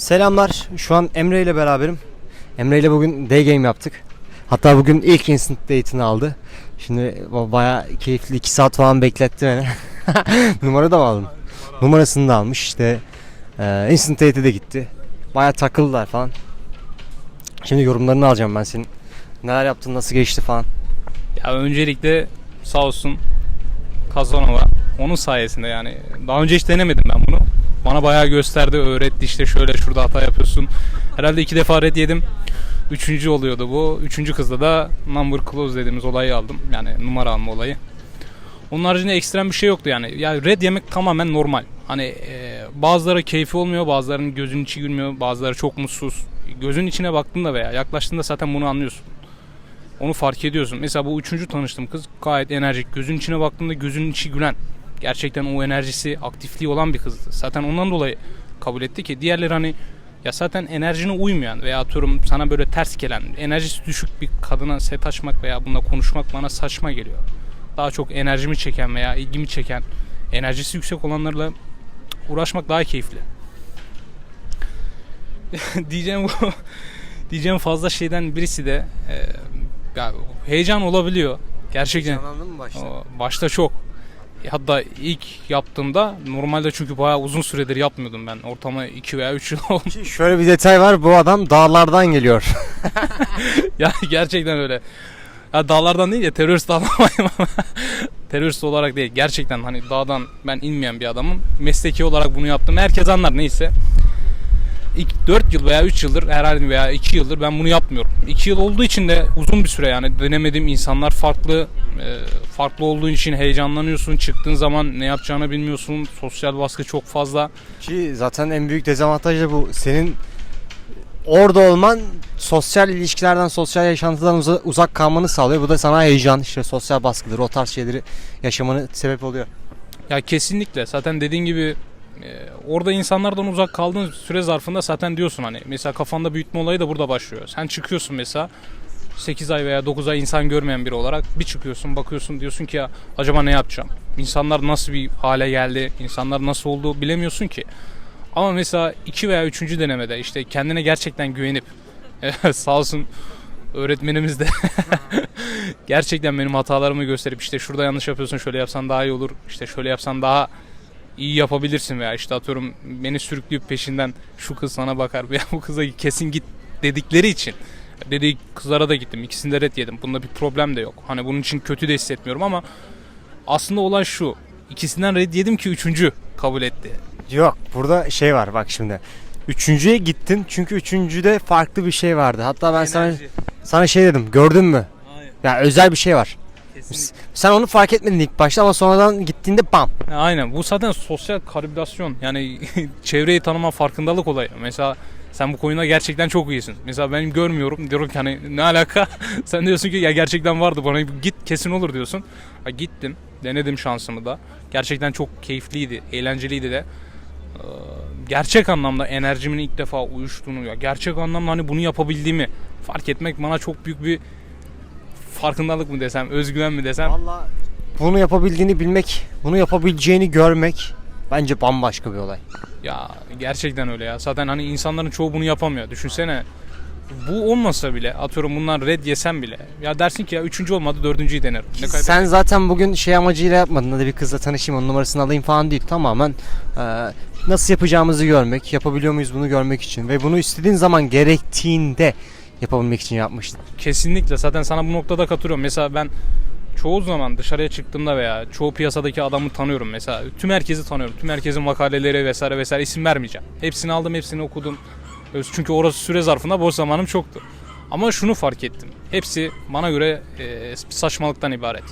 Selamlar. Şu an Emre ile beraberim. Emre ile bugün day game yaptık. Hatta bugün ilk instant date'ini aldı. Şimdi baya keyifli 2 saat falan bekletti beni. Numara da mı aldın? Numarasını da almış işte. Ee, instant date'e de gitti. Baya takıldılar falan. Şimdi yorumlarını alacağım ben senin. Neler yaptın, nasıl geçti falan. Ya öncelikle sağ olsun Kazanova onun sayesinde yani daha önce hiç denemedim ben bunu. Bana bayağı gösterdi, öğretti işte şöyle şurada hata yapıyorsun. Herhalde iki defa red yedim. Üçüncü oluyordu bu. Üçüncü kızda da number close dediğimiz olayı aldım. Yani numara alma olayı. Onun haricinde ekstrem bir şey yoktu yani. Ya red yemek tamamen normal. Hani e, bazıları keyfi olmuyor, bazılarının gözünün içi gülmüyor, bazıları çok mutsuz. Gözün içine baktığında veya yaklaştığında zaten bunu anlıyorsun. Onu fark ediyorsun. Mesela bu üçüncü tanıştığım kız gayet enerjik. Gözün içine baktığımda gözünün içi gülen. Gerçekten o enerjisi, aktifliği olan bir kızdı. Zaten ondan dolayı kabul etti ki diğerleri hani ya zaten enerjine uymayan veya atıyorum sana böyle ters gelen, enerjisi düşük bir kadına set açmak veya bununla konuşmak bana saçma geliyor. Daha çok enerjimi çeken veya ilgimi çeken, enerjisi yüksek olanlarla uğraşmak daha keyifli. diyeceğim bu diyeceğim fazla şeyden birisi de e, heyecan olabiliyor. Gerçekten. Anladın mı başta? O, Başta çok. Hatta ilk yaptığımda normalde çünkü bayağı uzun süredir yapmıyordum ben. Ortama 2 veya 3 yıl oldu. Şöyle bir detay var. Bu adam dağlardan geliyor. ya gerçekten öyle. Ya dağlardan değil ya terörist ama. terörist olarak değil. Gerçekten hani dağdan ben inmeyen bir adamım. Mesleki olarak bunu yaptım. Herkes anlar neyse. İlk 4 yıl veya 3 yıldır herhalde veya 2 yıldır ben bunu yapmıyorum. 2 yıl olduğu için de uzun bir süre yani denemediğim insanlar farklı e, farklı olduğu için heyecanlanıyorsun. Çıktığın zaman ne yapacağını bilmiyorsun. Sosyal baskı çok fazla. Ki zaten en büyük dezavantaj da bu. Senin orada olman sosyal ilişkilerden, sosyal yaşantıdan uza- uzak kalmanı sağlıyor. Bu da sana heyecan, işte sosyal baskıdır, o tarz şeyleri yaşamanı sebep oluyor. Ya kesinlikle. Zaten dediğin gibi e, orada insanlardan uzak kaldığın süre zarfında zaten diyorsun hani mesela kafanda büyütme olayı da burada başlıyor. Sen çıkıyorsun mesela 8 ay veya 9 ay insan görmeyen biri olarak bir çıkıyorsun bakıyorsun diyorsun ki ya acaba ne yapacağım? İnsanlar nasıl bir hale geldi? İnsanlar nasıl oldu bilemiyorsun ki. Ama mesela 2 veya 3. denemede işte kendine gerçekten güvenip sağ olsun öğretmenimiz de gerçekten benim hatalarımı gösterip işte şurada yanlış yapıyorsun şöyle yapsan daha iyi olur işte şöyle yapsan daha iyi yapabilirsin veya işte atıyorum beni sürükleyip peşinden şu kız sana bakar veya bu kıza kesin git dedikleri için dediği kızlara da gittim ikisinde red yedim bunda bir problem de yok hani bunun için kötü de hissetmiyorum ama aslında olay şu ikisinden red yedim ki üçüncü kabul etti Yok, burada şey var bak şimdi. Üçüncüye gittin çünkü üçüncüde farklı bir şey vardı. Hatta ben sana sana şey dedim, gördün mü? Ya özel bir şey var. Sen onu fark etmedin ilk başta ama sonradan gittiğinde bam. Aynen bu zaten sosyal kalibrasyon yani çevreyi tanıma farkındalık olayı. Mesela sen bu konuda gerçekten çok iyisin. Mesela ben görmüyorum diyorum ki hani ne alaka? sen diyorsun ki ya gerçekten vardı bana git kesin olur diyorsun. Ha, gittim denedim şansımı da. Gerçekten çok keyifliydi, eğlenceliydi de. Ee, Gerçek anlamda enerjimin ilk defa uyuştuğunu ya gerçek anlamda hani bunu yapabildiğimi fark etmek bana çok büyük bir farkındalık mı desem, özgüven mi desem Vallahi bunu yapabildiğini bilmek, bunu yapabileceğini görmek bence bambaşka bir olay. Ya gerçekten öyle ya. Zaten hani insanların çoğu bunu yapamıyor. Düşünsene. Bu olmasa bile atıyorum bunlar red yesem bile. Ya dersin ki ya üçüncü olmadı dördüncüyü denerim. Ne? Sen zaten bugün şey amacıyla yapmadın. Hadi bir kızla tanışayım, onun numarasını alayım falan değil. Tamamen e, nasıl yapacağımızı görmek, yapabiliyor muyuz bunu görmek için ve bunu istediğin zaman gerektiğinde yapabilmek için yapmıştın. Kesinlikle zaten sana bu noktada katılıyorum. Mesela ben çoğu zaman dışarıya çıktığımda veya çoğu piyasadaki adamı tanıyorum mesela. Tüm herkesi tanıyorum. Tüm herkesin makaleleri vesaire vesaire isim vermeyeceğim. Hepsini aldım, hepsini okudum. Çünkü orası süre zarfında boş zamanım çoktu. Ama şunu fark ettim. Hepsi bana göre e, saçmalıktan ibaret.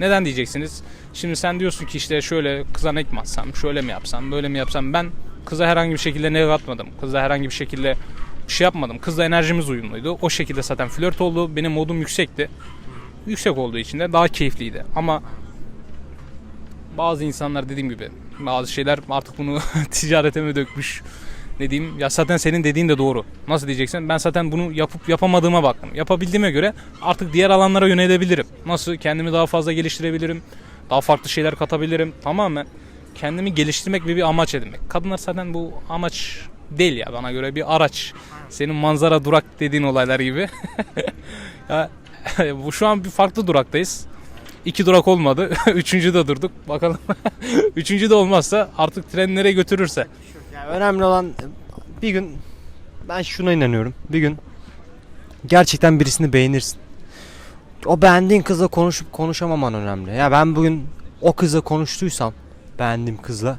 Neden diyeceksiniz? Şimdi sen diyorsun ki işte şöyle kıza ne mi atsam, şöyle mi yapsam, böyle mi yapsam. Ben kıza herhangi bir şekilde ne atmadım. Kıza herhangi bir şekilde bir şey yapmadım. Kızla enerjimiz uyumluydu. O şekilde zaten flört oldu. Benim modum yüksekti. Yüksek olduğu için de daha keyifliydi. Ama bazı insanlar dediğim gibi bazı şeyler artık bunu ticarete mi dökmüş ne diyeyim ya zaten senin dediğin de doğru. Nasıl diyeceksin? Ben zaten bunu yapıp yapamadığıma baktım. Yapabildiğime göre artık diğer alanlara yönelebilirim. Nasıl kendimi daha fazla geliştirebilirim? Daha farklı şeyler katabilirim. Tamamen kendimi geliştirmek ve bir amaç edinmek. Kadınlar zaten bu amaç değil ya bana göre bir araç. Senin manzara durak dediğin olaylar gibi. ya, bu şu an bir farklı duraktayız. İki durak olmadı. Üçüncü de durduk. Bakalım. Üçüncü de olmazsa artık tren nereye götürürse. Yani önemli olan bir gün ben şuna inanıyorum. Bir gün gerçekten birisini beğenirsin. O beğendiğin kızla konuşup konuşamaman önemli. Ya ben bugün o kızla konuştuysam beğendiğim kızla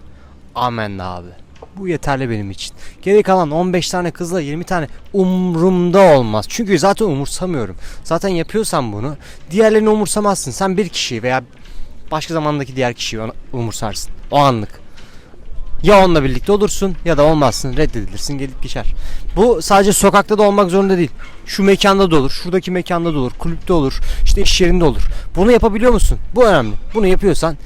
amenna abi. Bu yeterli benim için. Geri kalan 15 tane kızla 20 tane umrumda olmaz. Çünkü zaten umursamıyorum. Zaten yapıyorsan bunu diğerlerini umursamazsın. Sen bir kişiyi veya başka zamandaki diğer kişiyi umursarsın. O anlık. Ya onunla birlikte olursun ya da olmazsın reddedilirsin gelip geçer. Bu sadece sokakta da olmak zorunda değil. Şu mekanda da olur, şuradaki mekanda da olur, kulüpte olur, işte iş yerinde olur. Bunu yapabiliyor musun? Bu önemli. Bunu yapıyorsan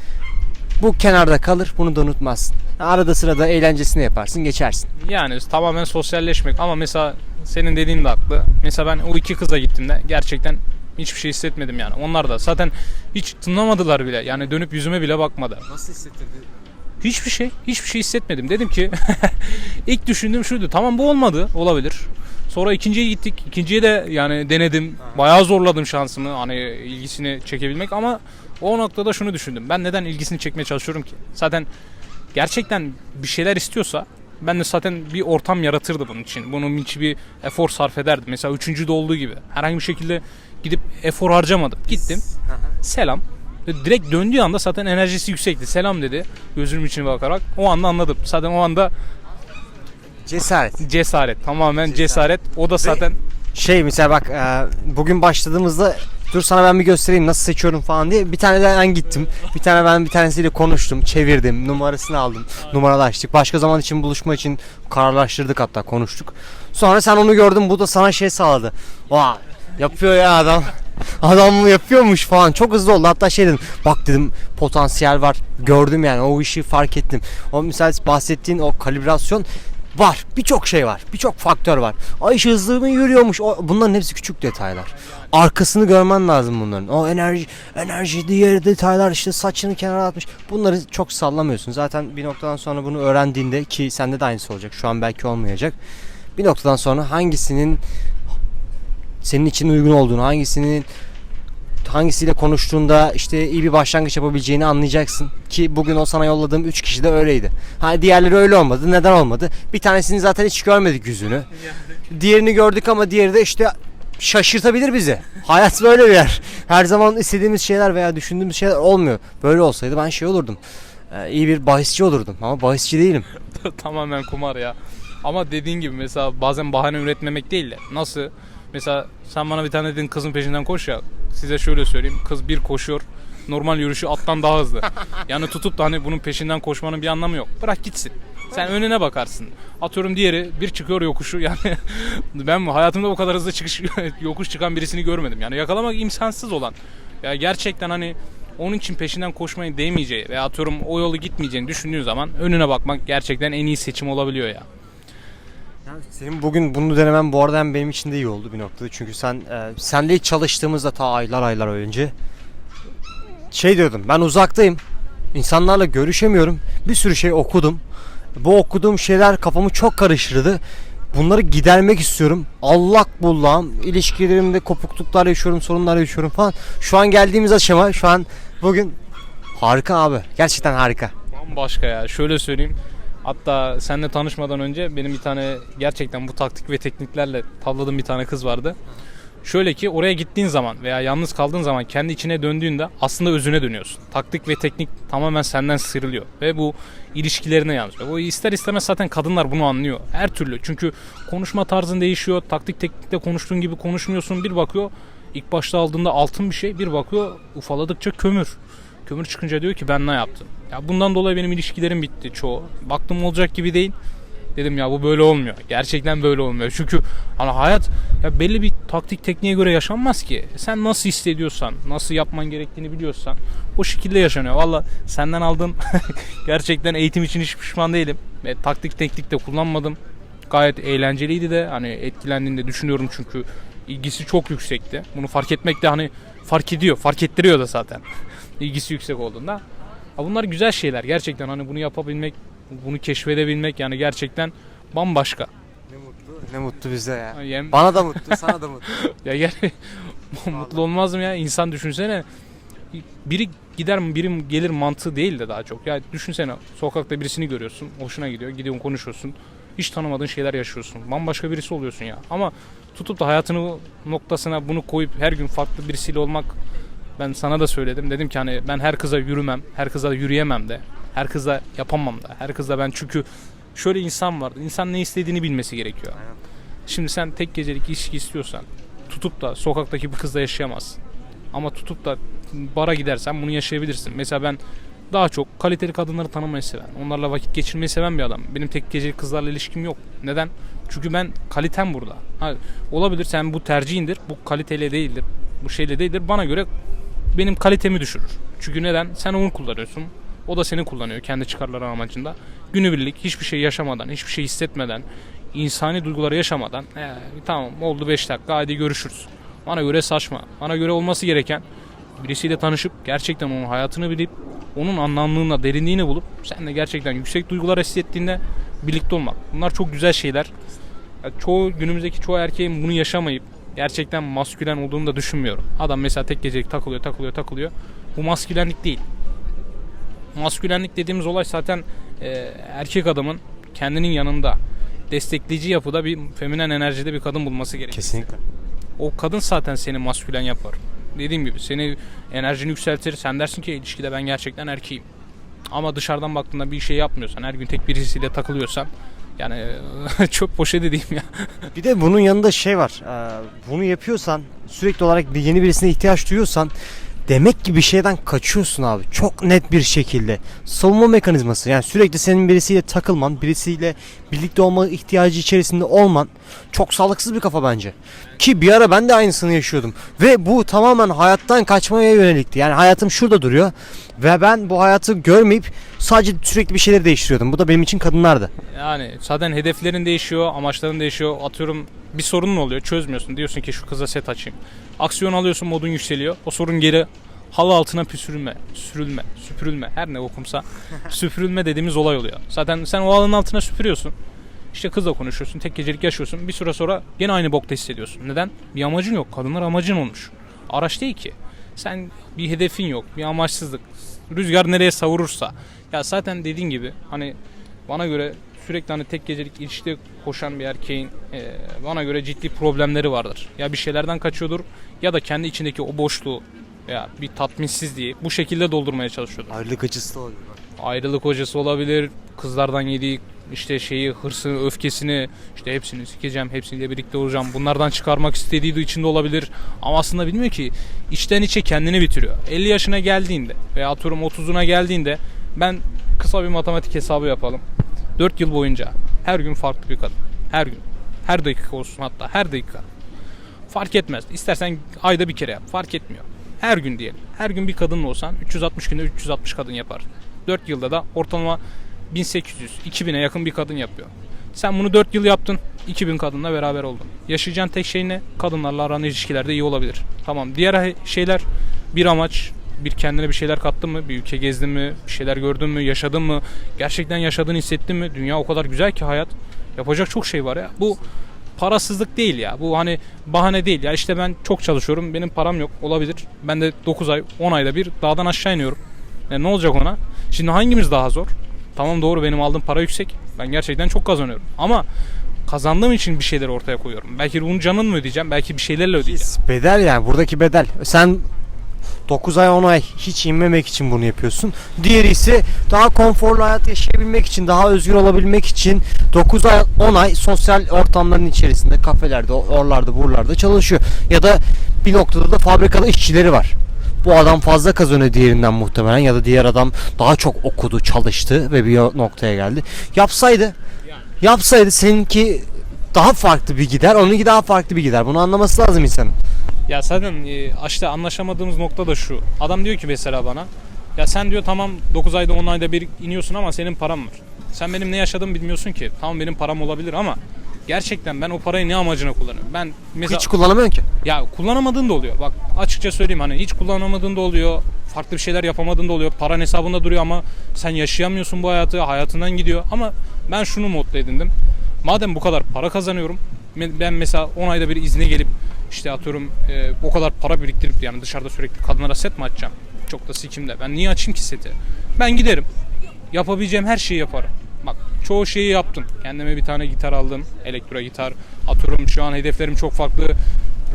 bu kenarda kalır, bunu da unutmazsın. Arada sırada eğlencesini yaparsın, geçersin. Yani tamamen sosyalleşmek ama mesela senin dediğin de haklı. Mesela ben o iki kıza gittiğimde gerçekten hiçbir şey hissetmedim yani. Onlar da zaten hiç tınlamadılar bile. Yani dönüp yüzüme bile bakmadı. Nasıl hissettirdi? Hiçbir şey, hiçbir şey hissetmedim. Dedim ki ilk düşündüğüm şuydu. Tamam bu olmadı, olabilir. Sonra ikinciye gittik. İkinciye de yani denedim. Bayağı zorladım şansımı hani ilgisini çekebilmek ama o noktada şunu düşündüm. Ben neden ilgisini çekmeye çalışıyorum ki? Zaten gerçekten bir şeyler istiyorsa ben de zaten bir ortam yaratırdı bunun için. Bunun için bir efor sarf ederdim. Mesela üçüncüde olduğu gibi. Herhangi bir şekilde gidip efor harcamadım. Gittim. Selam. Direkt döndüğü anda zaten enerjisi yüksekti. Selam dedi. Gözümün içine bakarak. O anda anladım. Zaten o anda Cesaret. cesaret. Tamamen cesaret. O da zaten Şey mesela bak e, bugün başladığımızda dur sana ben bir göstereyim nasıl seçiyorum falan diye bir tane ben gittim. Bir tane ben bir tanesiyle konuştum, çevirdim, numarasını aldım, numaralaştık. Başka zaman için buluşma için kararlaştırdık hatta konuştuk. Sonra sen onu gördün bu da sana şey sağladı. Vay yapıyor ya adam. Adam yapıyormuş falan. Çok hızlı oldu. Hatta şey dedim. Bak dedim potansiyel var. Gördüm yani o işi fark ettim. O mesela bahsettiğin o kalibrasyon var. Birçok şey var. Birçok faktör var. Ay hızlı mı yürüyormuş? O, bunların hepsi küçük detaylar. Arkasını görmen lazım bunların. O enerji, enerji diğer detaylar işte saçını kenara atmış. Bunları çok sallamıyorsun. Zaten bir noktadan sonra bunu öğrendiğinde ki sende de aynısı olacak. Şu an belki olmayacak. Bir noktadan sonra hangisinin senin için uygun olduğunu, hangisinin hangisiyle konuştuğunda işte iyi bir başlangıç yapabileceğini anlayacaksın. Ki bugün o sana yolladığım 3 kişi de öyleydi. Ha diğerleri öyle olmadı. Neden olmadı? Bir tanesini zaten hiç görmedik yüzünü. Diğerini gördük ama diğeri de işte şaşırtabilir bizi. Hayat böyle bir yer. Her zaman istediğimiz şeyler veya düşündüğümüz şeyler olmuyor. Böyle olsaydı ben şey olurdum. Ee, iyi bir bahisçi olurdum ama bahisçi değilim. tamamen kumar ya. Ama dediğin gibi mesela bazen bahane üretmemek değil de nasıl mesela sen bana bir tane dedin kızın peşinden koş ya size şöyle söyleyeyim kız bir koşuyor normal yürüyüşü attan daha hızlı. Yani tutup da hani bunun peşinden koşmanın bir anlamı yok. Bırak gitsin. Sen önüne bakarsın. Atıyorum diğeri bir çıkıyor yokuşu yani ben hayatımda o kadar hızlı çıkış yokuş çıkan birisini görmedim. Yani yakalamak imkansız olan. Ya gerçekten hani onun için peşinden koşmayı değmeyeceği veya atıyorum o yolu gitmeyeceğini düşündüğün zaman önüne bakmak gerçekten en iyi seçim olabiliyor ya. Senin bugün bunu denemen bu arada hem benim için de iyi oldu bir noktada. Çünkü sen e, senle ilk çalıştığımızda ta aylar aylar önce şey diyordum. Ben uzaktayım. İnsanlarla görüşemiyorum. Bir sürü şey okudum. Bu okuduğum şeyler kafamı çok karıştırdı. Bunları gidermek istiyorum. Allak bullağım. İlişkilerimde kopukluklar yaşıyorum, sorunlar yaşıyorum falan. Şu an geldiğimiz aşama şu an bugün harika abi. Gerçekten harika. Bambaşka ya. Şöyle söyleyeyim. Hatta seninle tanışmadan önce benim bir tane gerçekten bu taktik ve tekniklerle tavladığım bir tane kız vardı. Şöyle ki oraya gittiğin zaman veya yalnız kaldığın zaman kendi içine döndüğünde aslında özüne dönüyorsun. Taktik ve teknik tamamen senden sıyrılıyor ve bu ilişkilerine yansıyor. Bu ister istemez zaten kadınlar bunu anlıyor. Her türlü. Çünkü konuşma tarzın değişiyor. Taktik teknikte konuştuğun gibi konuşmuyorsun. Bir bakıyor ilk başta aldığında altın bir şey. Bir bakıyor ufaladıkça kömür. Kömür çıkınca diyor ki ben ne yaptım? Ya bundan dolayı benim ilişkilerim bitti çoğu. Baktım olacak gibi değil. Dedim ya bu böyle olmuyor. Gerçekten böyle olmuyor. Çünkü hani hayat ya belli bir taktik tekniğe göre yaşanmaz ki. Sen nasıl hissediyorsan, nasıl yapman gerektiğini biliyorsan o şekilde yaşanıyor. Valla senden aldığım gerçekten eğitim için hiç pişman değilim. Ve taktik teknik de kullanmadım. Gayet eğlenceliydi de hani etkilendiğini de düşünüyorum çünkü ilgisi çok yüksekti. Bunu fark etmek de hani fark ediyor, fark ettiriyor da zaten. İlgisi yüksek olduğunda. Ha bunlar güzel şeyler gerçekten hani bunu yapabilmek, bunu keşfedebilmek yani gerçekten bambaşka. Ne mutlu. Ne mutlu bize ya. Yem, Bana da mutlu, sana da mutlu. ya gel mutlu olmaz mı ya? İnsan düşünsene biri gider mi biri gelir mantığı değil de daha çok. Ya düşünsene sokakta birisini görüyorsun, hoşuna gidiyor, gidiyorsun konuşuyorsun. Hiç tanımadığın şeyler yaşıyorsun. Bambaşka birisi oluyorsun ya. Ama tutup da hayatını noktasına bunu koyup her gün farklı birisiyle olmak ben sana da söyledim. Dedim ki hani ben her kıza yürümem, her kıza yürüyemem de. Her kıza yapamam da. Her kıza ben çünkü şöyle insan vardı. İnsan ne istediğini bilmesi gerekiyor. Şimdi sen tek gecelik ilişki istiyorsan tutup da sokaktaki bir kızla yaşayamazsın. Ama tutup da bara gidersen bunu yaşayabilirsin. Mesela ben daha çok kaliteli kadınları tanımayı seven, onlarla vakit geçirmeyi seven bir adam. Benim tek gecelik kızlarla ilişkim yok. Neden? Çünkü ben kalitem burada. Ha, olabilir sen bu tercihindir, bu kaliteyle değildir, bu şeyle değildir. Bana göre benim kalitemi düşürür. Çünkü neden? Sen onu kullanıyorsun. O da seni kullanıyor kendi çıkarları amacında. Günübirlik hiçbir şey yaşamadan, hiçbir şey hissetmeden, insani duyguları yaşamadan "Ee, tamam oldu 5 dakika hadi görüşürüz. Bana göre saçma. Bana göre olması gereken birisiyle tanışıp gerçekten onun hayatını bilip onun anlamlığına, derinliğini bulup sen de gerçekten yüksek duygular hissettiğinde birlikte olmak. Bunlar çok güzel şeyler. Ya çoğu günümüzdeki çoğu erkeğin bunu yaşamayıp gerçekten maskülen olduğunu da düşünmüyorum. Adam mesela tek gecelik takılıyor, takılıyor, takılıyor. Bu maskülenlik değil. Maskülenlik dediğimiz olay zaten e, erkek adamın kendinin yanında destekleyici yapıda bir feminen enerjide bir kadın bulması gerekiyor. Kesinlikle. O kadın zaten seni maskülen yapar. Dediğim gibi seni enerjini yükseltir. Sen dersin ki ilişkide ben gerçekten erkeğim. Ama dışarıdan baktığında bir şey yapmıyorsan, her gün tek birisiyle takılıyorsan yani çöp poşeti diyeyim ya. Bir de bunun yanında şey var. Ee, Bunu yapıyorsan sürekli olarak bir yeni birisine ihtiyaç duyuyorsan demek ki bir şeyden kaçıyorsun abi. Çok net bir şekilde. Savunma mekanizması. Yani sürekli senin birisiyle takılman, birisiyle birlikte olma ihtiyacı içerisinde olman çok sağlıksız bir kafa bence. Ki bir ara ben de aynısını yaşıyordum. Ve bu tamamen hayattan kaçmaya yönelikti. Yani hayatım şurada duruyor. Ve ben bu hayatı görmeyip sadece sürekli bir şeyleri değiştiriyordum. Bu da benim için kadınlardı. Yani zaten hedeflerin değişiyor, amaçların değişiyor. Atıyorum bir sorunun oluyor, çözmüyorsun. Diyorsun ki şu kıza set açayım. Aksiyon alıyorsun, modun yükseliyor. O sorun geri halı altına püsürülme, sürülme, süpürülme her ne okumsa süpürülme dediğimiz olay oluyor. Zaten sen o halının altına süpürüyorsun. İşte kızla konuşuyorsun, tek gecelik yaşıyorsun. Bir süre sonra gene aynı bokta hissediyorsun. Neden? Bir amacın yok. Kadınlar amacın olmuş. Araç değil ki. Sen bir hedefin yok, bir amaçsızlık. Rüzgar nereye savurursa. Ya zaten dediğin gibi hani bana göre sürekli hani tek gecelik ilişkide koşan bir erkeğin e, bana göre ciddi problemleri vardır. Ya bir şeylerden kaçıyordur ya da kendi içindeki o boşluğu ya bir tatminsizliği bu şekilde doldurmaya çalışıyordur. Ayrılık acısı da oluyor. Ayrılık hocası olabilir, kızlardan yediği işte şeyi, hırsını, öfkesini, işte hepsini sikeceğim, hepsiyle birlikte olacağım. Bunlardan çıkarmak istediği de içinde olabilir. Ama aslında bilmiyor ki içten içe kendini bitiriyor. 50 yaşına geldiğinde veya atıyorum 30'una geldiğinde ben kısa bir matematik hesabı yapalım. 4 yıl boyunca her gün farklı bir kadın. Her gün. Her dakika olsun hatta her dakika. Fark etmez. İstersen ayda bir kere yap. Fark etmiyor. Her gün diyelim. Her gün bir kadın olsan 360 günde 360 kadın yapar. 4 yılda da ortalama 1800-2000'e yakın bir kadın yapıyor. Sen bunu 4 yıl yaptın. 2000 kadınla beraber oldun. Yaşayacağın tek şey ne? Kadınlarla aran ilişkilerde iyi olabilir. Tamam. Diğer şeyler bir amaç, bir kendine bir şeyler kattın mı? Bir ülke gezdin mi? Bir şeyler gördün mü? Yaşadın mı? Gerçekten yaşadığını hissettin mi? Dünya o kadar güzel ki hayat. Yapacak çok şey var ya. Bu parasızlık değil ya. Bu hani bahane değil. Ya işte ben çok çalışıyorum. Benim param yok. Olabilir. Ben de 9 ay, 10 ayda bir dağdan aşağı iniyorum. E ne olacak ona? Şimdi hangimiz daha zor? Tamam doğru benim aldığım para yüksek. Ben gerçekten çok kazanıyorum. Ama kazandığım için bir şeyler ortaya koyuyorum. Belki bunun canını mı ödeyeceğim? Belki bir şeylerle ödeyeceğim. Bedel yani buradaki bedel. Sen 9 ay 10 ay hiç inmemek için bunu yapıyorsun. Diğeri ise daha konforlu hayat yaşayabilmek için, daha özgür olabilmek için 9 ay 10 ay sosyal ortamların içerisinde kafelerde, oralarda, buralarda çalışıyor. Ya da bir noktada da fabrikada işçileri var. Bu adam fazla kazanıyor diğerinden muhtemelen ya da diğer adam daha çok okudu, çalıştı ve bir noktaya geldi. Yapsaydı, yapsaydı seninki daha farklı bir gider, onunki daha farklı bir gider. Bunu anlaması lazım insanın. Ya zaten e, işte anlaşamadığımız nokta da şu. Adam diyor ki mesela bana ya sen diyor tamam 9 ayda 10 ayda bir iniyorsun ama senin param var. Sen benim ne yaşadığımı bilmiyorsun ki. Tamam benim param olabilir ama gerçekten ben o parayı ne amacına kullanıyorum? Ben mesela Hiç kullanamıyorsun ki. ya kullanamadığın da oluyor. Bak açıkça söyleyeyim hani hiç kullanamadığın da oluyor. Farklı bir şeyler yapamadığın da oluyor. Paran hesabında duruyor ama sen yaşayamıyorsun bu hayatı. Hayatından gidiyor. Ama ben şunu mutlu edindim. Madem bu kadar para kazanıyorum ben mesela 10 ayda bir izne gelip işte atıyorum e, o kadar para biriktirip yani dışarıda sürekli kadınlara set mi açacağım? Çok da sikimde. Ben niye açayım ki seti? Ben giderim. Yapabileceğim her şeyi yaparım. Bak çoğu şeyi yaptım. Kendime bir tane gitar aldım. Elektro gitar. Atıyorum şu an hedeflerim çok farklı.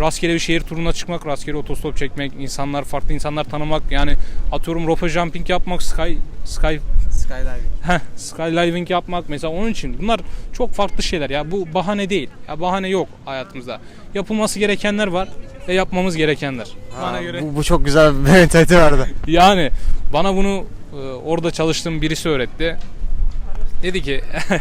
Rastgele bir şehir turuna çıkmak, rastgele otostop çekmek, insanlar, farklı insanlar tanımak. Yani atıyorum rope jumping yapmak, sky, sky Skydiving. Heh, skydiving yapmak mesela onun için bunlar çok farklı şeyler ya bu bahane değil ya bahane yok hayatımızda yapılması gerekenler var ve yapmamız gerekenler bana göre Bu, bu çok güzel bir mentalite vardı. yani bana bunu e, orada çalıştığım birisi öğretti dedi ki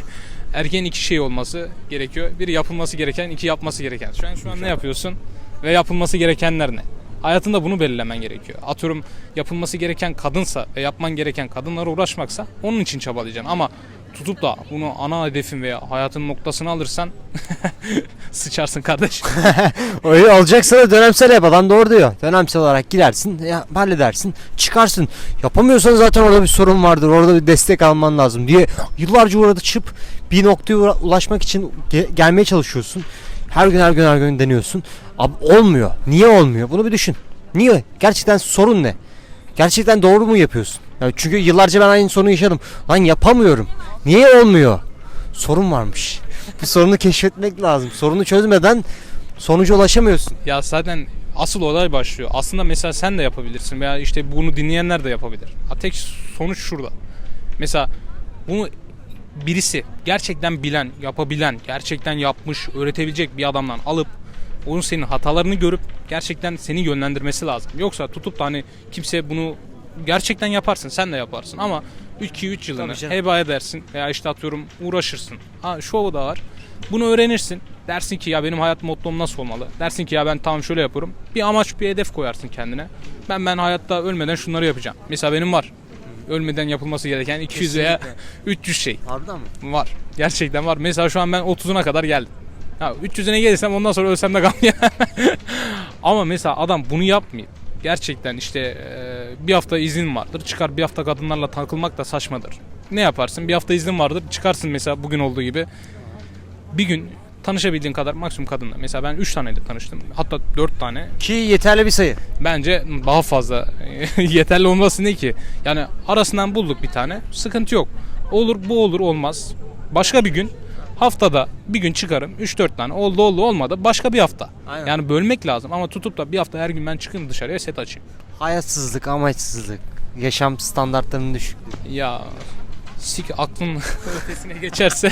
erkeğin iki şey olması gerekiyor. Biri yapılması gereken iki yapması gereken. Şu an şu an ne yapıyorsun ve yapılması gerekenler ne? Hayatında bunu belirlemen gerekiyor. Atıyorum yapılması gereken kadınsa ve yapman gereken kadınlara uğraşmaksa onun için çabalayacaksın ama tutup da bunu ana hedefin veya hayatın noktasını alırsan sıçarsın kardeş. Öyle olacaksa da dönemsel yap adam doğru diyor. Dönemsel olarak gidersin, ya, halledersin, çıkarsın. Yapamıyorsan zaten orada bir sorun vardır. Orada bir destek alman lazım diye yıllarca çıp bir noktaya ulaşmak için ge- gelmeye çalışıyorsun. Her gün her gün her gün deniyorsun. Abi olmuyor. Niye olmuyor? Bunu bir düşün. Niye? Gerçekten sorun ne? Gerçekten doğru mu yapıyorsun? Yani çünkü yıllarca ben aynı sorunu yaşadım. Lan yapamıyorum. Niye olmuyor? Sorun varmış. Bu sorunu keşfetmek lazım. Sorunu çözmeden sonuca ulaşamıyorsun. Ya zaten asıl olay başlıyor. Aslında mesela sen de yapabilirsin veya işte bunu dinleyenler de yapabilir. Ha, tek sonuç şurada. Mesela bunu birisi gerçekten bilen, yapabilen, gerçekten yapmış, öğretebilecek bir adamdan alıp onun senin hatalarını görüp gerçekten seni yönlendirmesi lazım. Yoksa tutup da hani kimse bunu gerçekten yaparsın, sen de yaparsın ama 2-3 yılını heba edersin veya işte atıyorum uğraşırsın. Ha şovu da var. Bunu öğrenirsin. Dersin ki ya benim hayat mottom nasıl olmalı? Dersin ki ya ben tamam şöyle yapıyorum. Bir amaç bir hedef koyarsın kendine. Ben ben hayatta ölmeden şunları yapacağım. Mesela benim var. Ölmeden yapılması gereken 200 veya 300 şey Harbiden mi? var. Gerçekten var. Mesela şu an ben 30'una kadar geldim. Ha, 300'üne gelirsem ondan sonra ölsem de gam Ama mesela adam bunu yapmayıp gerçekten işte e, bir hafta izin vardır. Çıkar bir hafta kadınlarla takılmak da saçmadır. Ne yaparsın? Bir hafta izin vardır. Çıkarsın mesela bugün olduğu gibi. Bir gün tanışabildiğin kadar maksimum kadınla. Mesela ben 3 taneyle tanıştım. Hatta 4 tane. Ki yeterli bir sayı. Bence daha fazla yeterli olması ne ki? Yani arasından bulduk bir tane. Sıkıntı yok. Olur bu olur olmaz. Başka bir gün haftada bir gün çıkarım 3-4 tane oldu oldu olmadı başka bir hafta. Aynen. Yani bölmek lazım ama tutup da bir hafta her gün ben çıkayım dışarıya set açayım. Hayatsızlık, amaçsızlık, yaşam standartlarının düşüklüğü. Ya sik aklın ötesine geçerse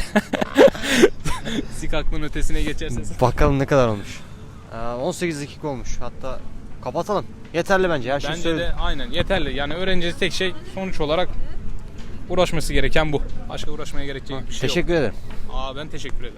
sik aklın ötesine geçerse Bakalım ne kadar olmuş. Ee, 18 dakika olmuş. Hatta kapatalım. Yeterli bence. Her şeyi Bence söyledim. de aynen yeterli. Yani öğreneceğiz tek şey sonuç olarak uğraşması gereken bu. Başka uğraşmaya gerekecek bir şey yok. Teşekkür ederim. Aa ben teşekkür ederim.